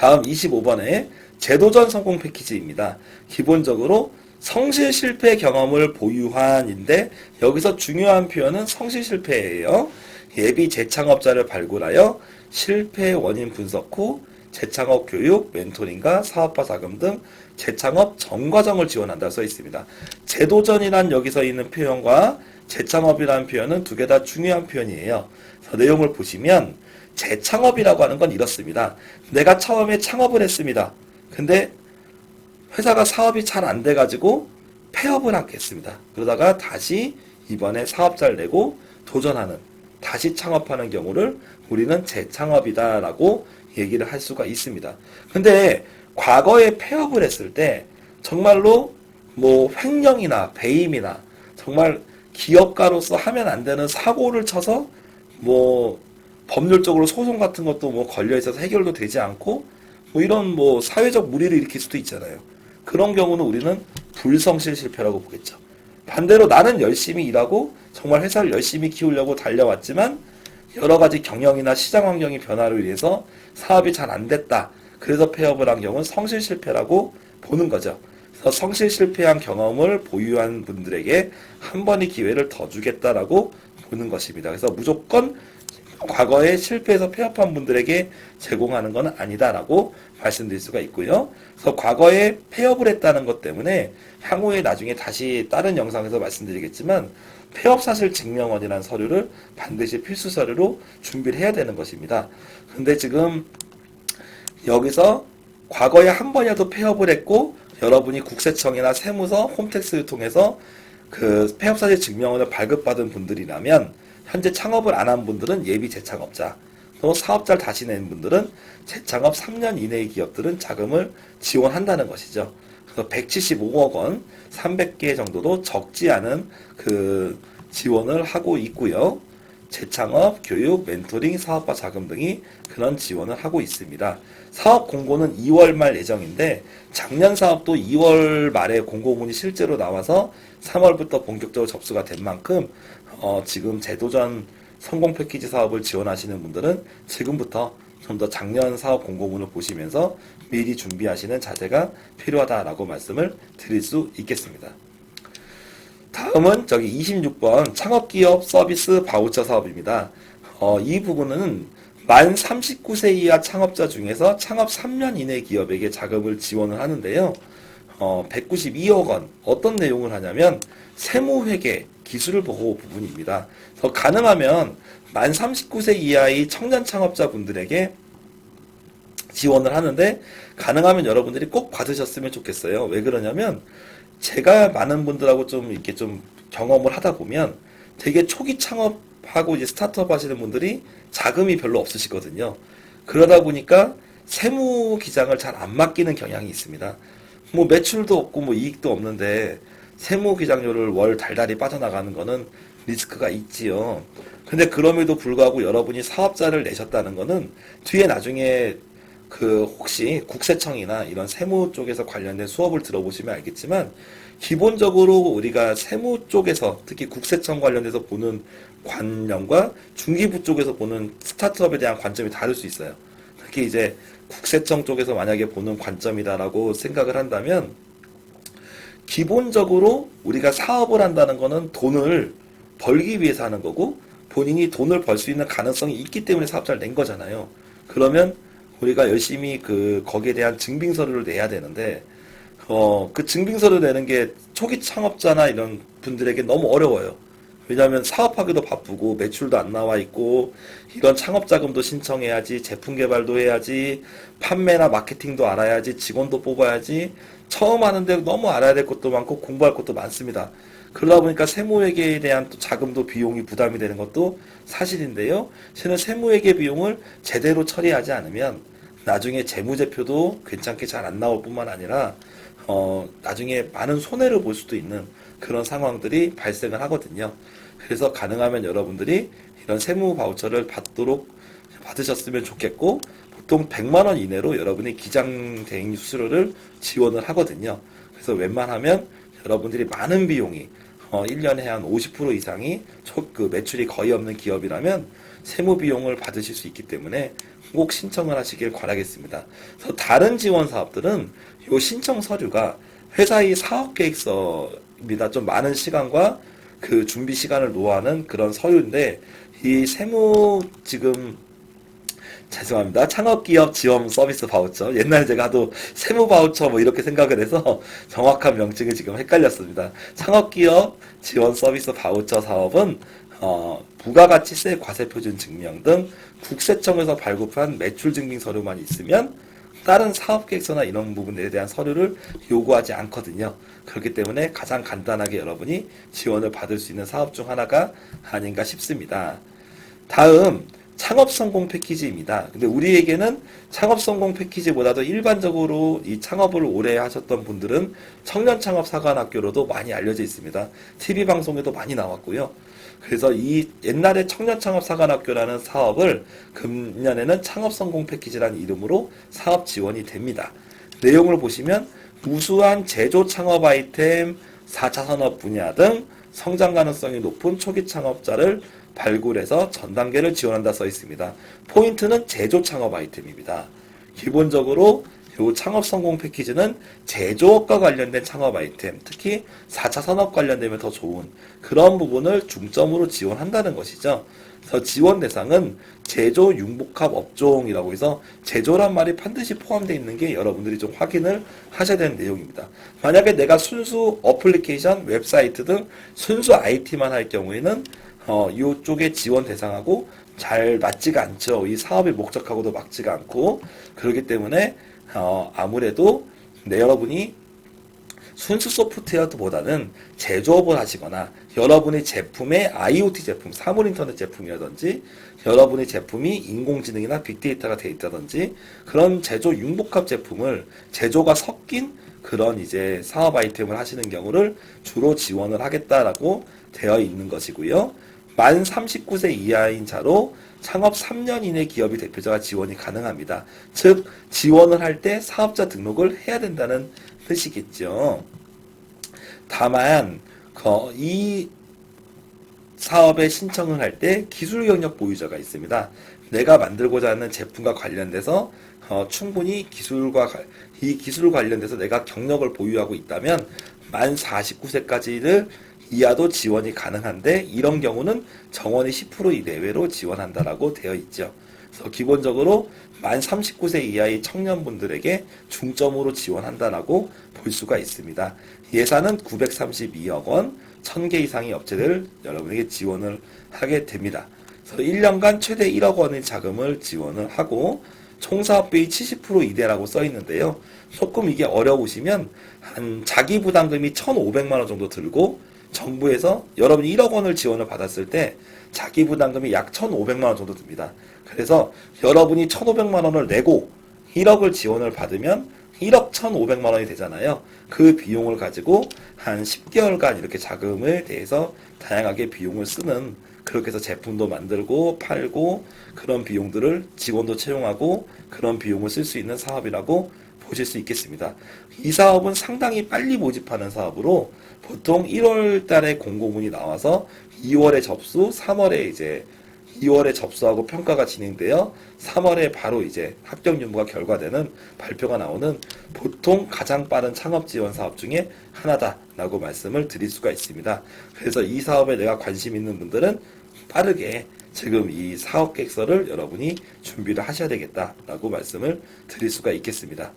다음 25번에 제도전 성공 패키지입니다. 기본적으로 성실 실패 경험을 보유한인데 여기서 중요한 표현은 성실 실패예요. 예비 재창업자를 발굴하여 실패 원인 분석 후 재창업 교육, 멘토링과 사업화 자금 등 재창업 전 과정을 지원한다 써 있습니다. 제도전이란 여기서 있는 표현과 재창업이라는 표현은 두 개 다 중요한 표현이에요. 그래서 내용을 보시면 재창업이라고 하는 건 이렇습니다. 내가 처음에 창업을 했습니다. 근데 회사가 사업이 잘 안 돼가지고 폐업을 하겠습니다. 그러다가 다시 이번에 사업자를 내고 도전하는 다시 창업하는 경우를 우리는 재창업이다라고 얘기를 할 수가 있습니다. 근데 과거에 폐업을 했을 때 정말로 뭐 횡령이나 배임이나 정말 기업가로서 하면 안 되는 사고를 쳐서 뭐 법률적으로 소송 같은 것도 뭐 걸려 있어서 해결도 되지 않고 뭐 이런 뭐 사회적 무리를 일으킬 수도 있잖아요. 그런 경우는 우리는 불성실 실패라고 보겠죠. 반대로 나는 열심히 일하고 정말 회사를 열심히 키우려고 달려왔지만 여러 가지 경영이나 시장 환경의 변화로 인해서 사업이 잘 안 됐다. 그래서 폐업을 한 경우는 성실 실패라고 보는 거죠. 그래서 성실 실패한 경험을 보유한 분들에게 한 번의 기회를 더 주겠다라고 보는 것입니다. 그래서 무조건 과거에 실패해서 폐업한 분들에게 제공하는 것은 아니다라고 말씀드릴 수가 있고요. 그래서 과거에 폐업을 했다는 것 때문에 향후에 나중에 다시 다른 영상에서 말씀드리겠지만 폐업 사실 증명원이라는 서류를 반드시 필수 서류로 준비를 해야 되는 것입니다. 근데 지금 여기서 과거에 한 번이라도 폐업을 했고 여러분이 국세청이나 세무서, 홈택스를 통해서 그 폐업 사실 증명원을 발급받은 분들이라면 현재 창업을 안 한 분들은 예비 재창업자, 또 사업자를 다시 낸 분들은 재창업 3년 이내의 기업들은 자금을 지원한다는 것이죠. 그래서 175억 원, 300개 정도도 적지 않은 그 지원을 하고 있고요. 재창업, 교육, 멘토링, 사업화 자금 등이 그런 지원을 하고 있습니다. 사업 공고는 2월 말 예정인데 작년 사업도 2월 말에 공고문이 실제로 나와서 3월부터 본격적으로 접수가 된 만큼 어, 지금 제도전 성공 패키지 사업을 지원하시는 분들은 지금부터 좀 더 작년 사업 공고문을 보시면서 미리 준비하시는 자세가 필요하다라고 말씀을 드릴 수 있겠습니다. 다음은 저기 26번 창업기업 서비스 바우처 사업입니다. 어, 이 부분은 만 39세 이하 창업자 중에서 창업 3년 이내 기업에게 자금을 지원을 하는데요. 어, 192억 원. 어떤 내용을 하냐면 세무회계 기술 보호 부분입니다. 더 가능하면 만 39세 이하의 청년 창업자 분들에게 지원을 하는데 가능하면 여러분들이 꼭 받으셨으면 좋겠어요. 왜 그러냐면 제가 많은 분들하고 좀 이렇게 좀 경험을 하다 보면 되게 초기 창업 하고 이제 스타트업 하시는 분들이 자금이 별로 없으시거든요. 그러다 보니까 세무 기장을 잘 안 맡기는 경향이 있습니다. 뭐 매출도 없고 뭐 이익도 없는데 세무 기장료를 월 달달이 빠져나가는 거는 리스크가 있지요. 근데 그럼에도 불구하고 여러분이 사업자를 내셨다는 거는 뒤에 나중에 그 혹시 국세청이나 이런 세무 쪽에서 관련된 수업을 들어보시면 알겠지만 기본적으로 우리가 세무 쪽에서 특히 국세청 관련돼서 보는 관념과 중기부 쪽에서 보는 스타트업에 대한 관점이 다를 수 있어요. 특히 이제 국세청 쪽에서 만약에 보는 관점이다라고 생각을 한다면 기본적으로 우리가 사업을 한다는 거는 돈을 벌기 위해서 하는 거고 본인이 돈을 벌 수 있는 가능성이 있기 때문에 사업자를 낸 거잖아요. 그러면 우리가 열심히 그 거기에 대한 증빙서류를 내야 되는데 어 그 증빙서를 내는 게 초기 창업자나 이런 분들에게 너무 어려워요. 왜냐하면 사업하기도 바쁘고 매출도 안 나와 있고 이런 창업 자금도 신청해야지 제품 개발도 해야지 판매나 마케팅도 알아야지 직원도 뽑아야지 처음 하는데 너무 알아야 될 것도 많고 공부할 것도 많습니다. 그러다 보니까 세무회계에 대한 또 자금도 비용이 부담이 되는 것도 사실인데요. 저는 세무회계 비용을 제대로 처리하지 않으면 나중에 재무제표도 괜찮게 잘 안 나올 뿐만 아니라 어, 나중에 많은 손해를 볼 수도 있는 그런 상황들이 발생을 하거든요. 그래서 가능하면 여러분들이 이런 세무 바우처를 받도록 받으셨으면 좋겠고 보통 100만 원 이내로 여러분이 기장 대행 수수료를 지원을 하거든요. 그래서 웬만하면 여러분들이 많은 비용이 어, 1년에 한 50% 이상이 초, 그 매출이 거의 없는 기업이라면 세무 비용을 받으실 수 있기 때문에 꼭 신청을 하시길 바라겠습니다. 그래서 다른 지원 사업들은 요 신청 서류가 회사의 사업 계획서입니다. 좀 많은 시간과 그 준비 시간을 노하는 그런 서류인데 이 세무 지금 죄송합니다. 창업기업 지원 서비스 바우처. 옛날에 제가 하도 세무 바우처 뭐 이렇게 생각을 해서 정확한 명칭이 지금 헷갈렸습니다. 창업기업 지원 서비스 바우처 사업은 어, 부가가치세 과세표준 증명 등 국세청에서 발급한 매출 증빙 서류만 있으면 다른 사업 계획서나 이런 부분에 대한 서류를 요구하지 않거든요. 그렇기 때문에 가장 간단하게 여러분이 지원을 받을 수 있는 사업 중 하나가 아닌가 싶습니다. 다음 창업 성공 패키지입니다. 근데 우리에게는 창업 성공 패키지보다도 일반적으로 이 창업을 오래 하셨던 분들은 청년 창업 사관학교로도 많이 알려져 있습니다. TV 방송에도 많이 나왔고요. 그래서 이 옛날에 청년 창업 사관학교라는 사업을 금년에는 창업 성공 패키지라는 이름으로 사업 지원이 됩니다. 내용을 보시면 우수한 제조 창업 아이템, 4차 산업 분야 등 성장 가능성이 높은 초기 창업자를 발굴해서 전 단계를 지원한다 써 있습니다. 포인트는 제조 창업 아이템입니다. 기본적으로 이 창업 성공 패키지는 제조업과 관련된 창업 아이템, 특히 4차 산업 관련되면 더 좋은 그런 부분을 중점으로 지원한다는 것이죠. 그래서 지원 대상은 제조 융복합 업종이라고 해서 제조란 말이 반드시 포함되어 있는 게 여러분들이 좀 확인을 하셔야 되는 내용입니다. 만약에 내가 순수 어플리케이션, 웹사이트 등 순수 IT만 할 경우에는 어, 이쪽의 지원 대상하고 잘 맞지가 않죠. 이 사업의 목적하고도 맞지가 않고 그렇기 때문에 어, 아무래도 네, 여러분이 순수 소프트웨어보다는 제조업을 하시거나 여러분의 제품의 IoT 제품, 사물 인터넷 제품이라든지 여러분의 제품이 인공지능이나 빅데이터가 되어 있다든지 그런 제조 융복합 제품을 제조가 섞인 그런 이제 사업 아이템을 하시는 경우를 주로 지원을 하겠다라고 되어 있는 것이고요. 만 39세 이하인 자로 창업 3년 이내 기업이 대표자가 지원이 가능합니다. 즉 지원을 할 때 사업자 등록을 해야 된다는 뜻이겠죠. 다만 거- 이 사업에 신청을 할 때 기술 경력 보유자가 있습니다. 내가 만들고자 하는 제품과 관련돼서 어, 충분히 기술과 가- 이 기술 관련돼서 내가 경력을 보유하고 있다면 만 49세까지를 이하도 지원이 가능한데 이런 경우는 정원이 10% 이내외로 지원한다라고 되어 있죠. 그래서 기본적으로 만 39세 이하의 청년분들에게 중점으로 지원한다라고 볼 수가 있습니다. 예산은 932억 원, 1000개 이상의 업체들 여러분에게 지원을 하게 됩니다. 그래서 1년간 최대 1억 원의 자금을 지원을 하고 총 사업비 70% 이대라고 써 있는데요. 조금 이게 어려우시면 한 자기 부담금이 1,500만 원 정도 들고 정부에서 여러분이 1억 원을 지원을 받았을 때 자기 부담금이 약 1,500만 원 정도 듭니다. 그래서 여러분이 1,500만 원을 내고 1억을 지원을 받으면 1억 1,500만 원이 되잖아요. 그 비용을 가지고 한 10개월간 이렇게 자금을 대해서 다양하게 비용을 쓰는 그렇게 해서 제품도 만들고 팔고 그런 비용들을 직원도 채용하고 그런 비용을 쓸 수 있는 사업이라고 보실 수 있겠습니다. 이 사업은 상당히 빨리 모집하는 사업으로 보통 1월 달에 공고문이 나와서 2월에 접수, 3월에 이제 2월에 접수하고 평가가 진행되어 3월에 바로 이제 합격 유무가 결과되는 발표가 나오는 보통 가장 빠른 창업 지원 사업 중에 하나다라고 말씀을 드릴 수가 있습니다. 그래서 이 사업에 내가 관심 있는 분들은 빠르게 지금 이 사업 계획서를 여러분이 준비를 하셔야 되겠다라고 말씀을 드릴 수가 있겠습니다.